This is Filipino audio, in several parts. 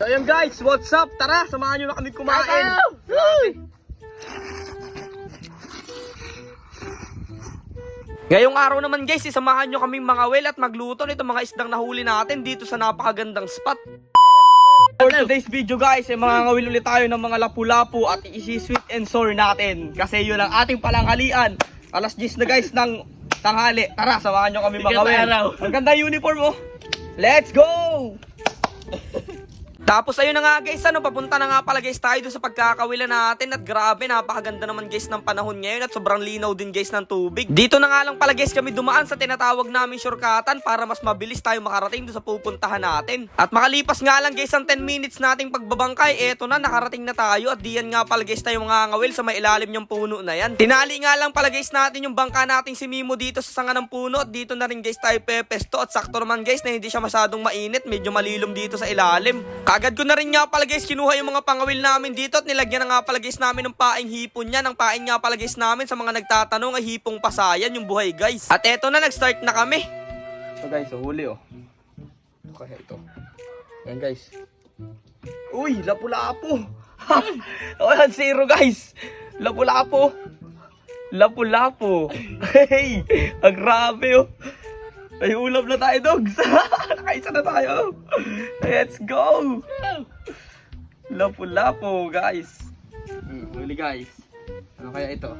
So ayun guys, what's up? Tara, samahan nyo na kami kumain. Grabe. Ngayong araw naman guys, isamahan nyo kaming mga well at magluto nito mga isdang nahuli natin dito sa napakagandang spot. For today's video guys, ay mga ngawil ulit tayo ng mga lapu-lapu at isi-sweet and sour natin. Kasi yun ang ating palanghalian. Alas 10 na guys ng tanghali. Tara, samahan nyo kami mga araw. Ang ganda uniform mo. Let's go! Tapos ayun na nga guys, ano, papunta na nga pala guys tayo doon sa pagkakawila natin at grabe, napakaganda naman guys ng panahon ngayon at sobrang linaw din guys ng tubig. Dito na nga lang pala guys kami dumaan sa tinatawag namin shortcutan para mas mabilis tayo makarating doon sa pupuntahan natin. At makalipas nga lang guys ang 10 minutes nating pagbabangkay, eto na, nakarating na tayo at diyan nga pala guys tayo mga ngawil sa may ilalim yung puno na yan. Tinali nga lang pala guys natin yung bangka nating si Mimo dito sa sanga ng puno at dito na rin guys tayo pepesto at sakto naman guys na hindi siya masyadong mainit, medyo malilom dito sa ilalim. Kagad ko na rin nga pala guys kinuha yung mga pangawil namin dito at nilagyan na nga pala guys namin ng paing hipon niya. Ang paing nga pala guys namin sa mga nagtatanong ay hipong pasayan yung buhay guys. At eto na nag-start na kami. So guys, so huli oh. Kaya ito. Yan guys. Uy, lapu-lapo. yan, zero guys. Lapu-lapo. Lapu-lapo. Hey, ang grabe oh. Ay, ulam na tayo, dogs. Nakaisa na tayo. Let's go. Lapu-lapo, guys. Hmm, huli guys. Ano kaya ito?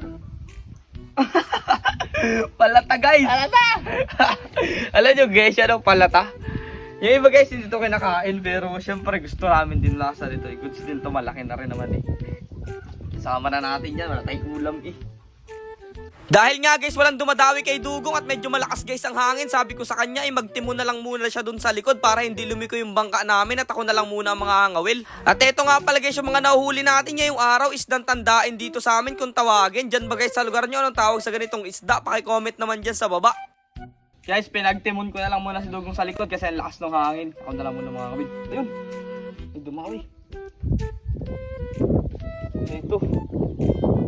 palata, guys. Alata! Alam nyo, guys, ang palata. Yung iba guys, hindi to kinakain, pero syempre gusto namin din lasa nito. eh. Goods din to, malaki na rin naman eh. Kasama na natin yan, wala tayong ulam eh. Dahil nga guys, walang dumadawi kay Dugong at medyo malakas guys ang hangin, sabi ko sa kanya ay magtimo na lang muna siya dun sa likod para hindi lumiko yung bangka namin at ako na lang muna ang mga hangawil. At eto nga pala guys, yung mga nahuhuli natin ngayong araw, isdang tandain dito sa amin kung tawagin. Diyan ba guys sa lugar nyo, anong tawag sa ganitong isda? Pakicomment naman dyan sa baba. Guys, pinagtimon ko na lang muna si Dugong sa likod kasi ang lakas ng hangin. Ako na lang muna mga kawid. Ayun, may dumawi. Ito.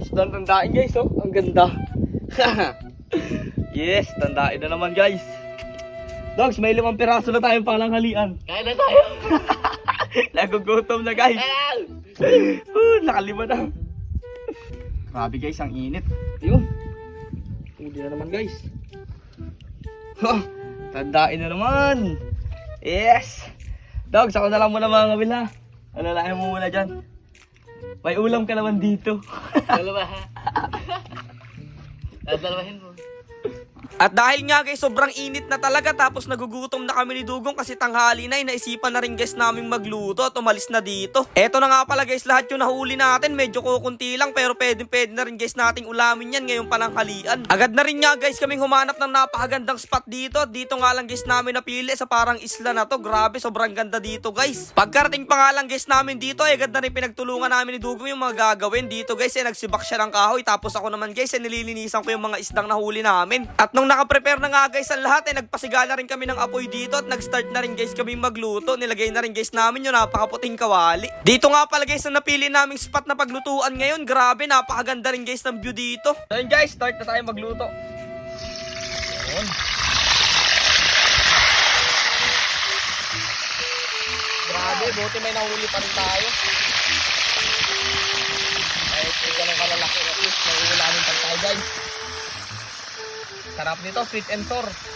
Isdang tandain guys, oh. Ang ganda. yes, tandain na naman guys. Dogs, may limang piraso na tayong palanghalian. Kaya na tayo! Nagugutom na guys. Uh, nakalima na. Grabe guys, ang init. Ayun. Huli na naman guys. Ha, tandain na naman. Yes. Dogs, ako na lang muna mga kabila. Alalahin mo muna dyan. May ulam ka naman dito. Dalawa ha? Dadalawahin mo. At dahil nga guys, sobrang init na talaga tapos nagugutom na kami ni Dugong kasi tanghali na, eh, naisipan na rin guys naming magluto at umalis na dito. Eto na nga pala guys, lahat yung nahuli natin, medyo kukunti lang pero pwede pwede na rin guys nating ulamin yan ngayong pananghalian. Agad na rin nga guys kaming humanap ng napakagandang spot dito at dito nga lang guys namin napili sa parang isla na to. Grabe, sobrang ganda dito guys. Pagkarating pa nga lang guys namin dito, ay agad na rin pinagtulungan namin ni Dugong yung mga gagawin dito guys. Eh, nagsibak siya ng kahoy tapos ako naman guys, eh, nililinisan ko yung mga isdang nahuli namin. At nung nakaprepare na nga guys ang lahat, eh, nagpasiga na rin kami ng apoy dito at nag-start na rin guys kami magluto. Nilagay na rin guys namin yung napakaputing kawali. Dito nga pala guys ang napili naming spot na paglutuan ngayon. Grabe, napakaganda rin guys ng view dito. So yun guys, start na tayo magluto. Ayun. Grabe, buti may nahuli pa rin tayo. Kahit ganun kalalaki, at least may ulamin pa tayo guys. Sarap nito, sweet and sour.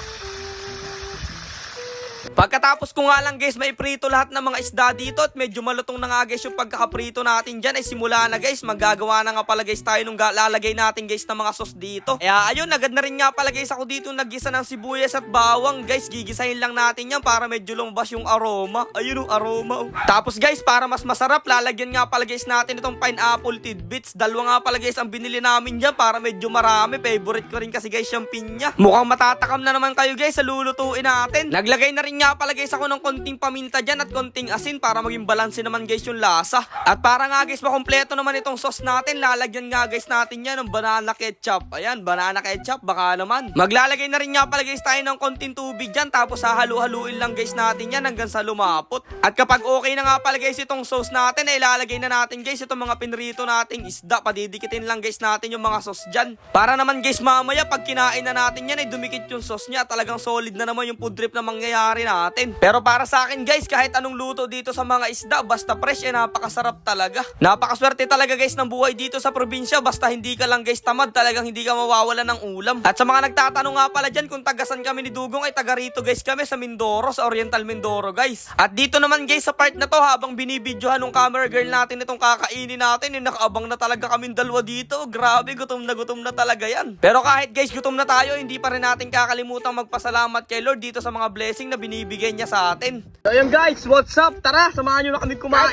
Pagkatapos ko nga lang guys, may prito lahat ng mga isda dito at medyo malutong na nga guys yung pagkakaprito natin dyan ay simula na guys, maggagawa na nga pala guys tayo nung ga- lalagay natin guys ng mga sauce dito. Kaya ayun, agad na rin nga pala guys ako dito naggisa ng sibuyas at bawang guys, gigisahin lang natin yan para medyo lumabas yung aroma. Ayun yung aroma. oh. Tapos guys, para mas masarap, lalagyan nga pala guys natin itong pineapple tidbits. Dalawa nga pala guys ang binili namin dyan para medyo marami. Favorite ko rin kasi guys yung pinya. Mukhang matatakam na naman kayo guys sa lulutuin natin. Naglagay na rin nga pala guys ako ng konting paminta dyan at konting asin para maging balanse naman guys yung lasa. At para nga guys makompleto naman itong sauce natin, lalagyan nga guys natin yan ng banana ketchup. Ayan, banana ketchup, baka naman. Maglalagay na rin nga pala guys tayo ng konting tubig dyan tapos hahalu-haluin lang guys natin yan hanggang sa lumapot. At kapag okay na nga pala guys itong sauce natin, ay ilalagay na natin guys itong mga pinrito nating isda. Padidikitin lang guys natin yung mga sauce dyan. Para naman guys mamaya pag kinain na natin yan ay dumikit yung sauce niya. Talagang solid na naman yung food trip na mangyayari natin. Pero para sa akin guys, kahit anong luto dito sa mga isda, basta fresh eh napakasarap talaga. Napakaswerte talaga guys ng buhay dito sa probinsya, basta hindi ka lang guys tamad, talagang hindi ka mawawala ng ulam. At sa mga nagtatanong nga pala dyan kung tagasan kami ni Dugong ay taga rito guys kami sa Mindoro, sa Oriental Mindoro guys. At dito naman guys sa part na to habang binibidyohan ng camera girl natin itong kakainin natin, eh, nakaabang na talaga kaming dalawa dito. Grabe, gutom na gutom na talaga yan. Pero kahit guys gutom na tayo, hindi pa rin natin kakalimutan magpasalamat kay Lord dito sa mga blessing na binibigay niya sa atin. So ayun guys, what's up? Tara, samahan nyo na kami kumain.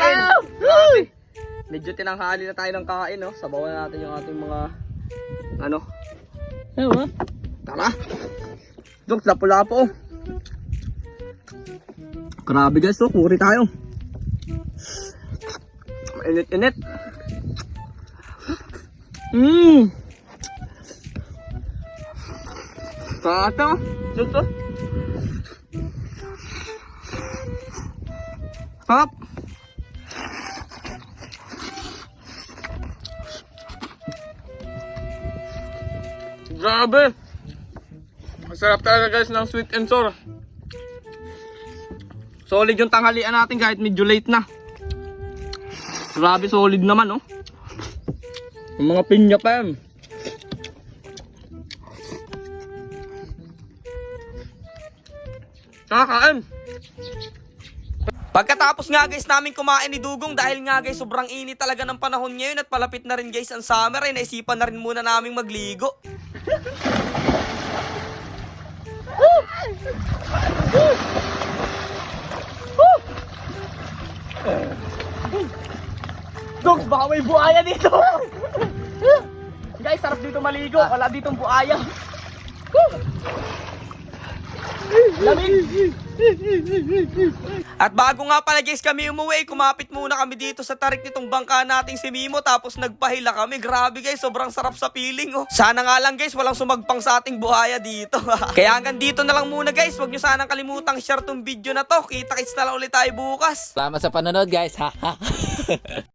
Grabe. Medyo tinanghali na tayo ng kain, no? Sabawan na natin yung ating mga, ano, Ewan. Tara. Dok, lapo-lapo. Grabe guys, oh. Puri tayo. Init-init. Mmm. Tato. Ito. Sarap. Grabe. Masarap talaga guys ng sweet and sour. Solid yung tanghalian natin kahit medyo late na. Grabe solid naman, oh. Yung mga pinya pa yan. Kakain. Pagkatapos nga guys namin kumain ni Dugong dahil nga guys sobrang init talaga ng panahon ngayon at palapit na rin guys ang summer ay naisipan na rin muna naming magligo. Dogs, baka may buaya dito. guys, sarap dito maligo. Wala ditong buaya. Lamig. At bago nga pala guys kami umuwi, kumapit muna kami dito sa tarik nitong bangka nating si Mimo tapos nagpahila kami. Grabe guys, sobrang sarap sa feeling oh. Sana nga lang guys, walang sumagpang sa ating buhaya dito. Kaya hanggang dito na lang muna guys. Huwag nyo sanang kalimutang share tong video na to. Kita-kits na lang ulit tayo bukas. Salamat sa panonood guys.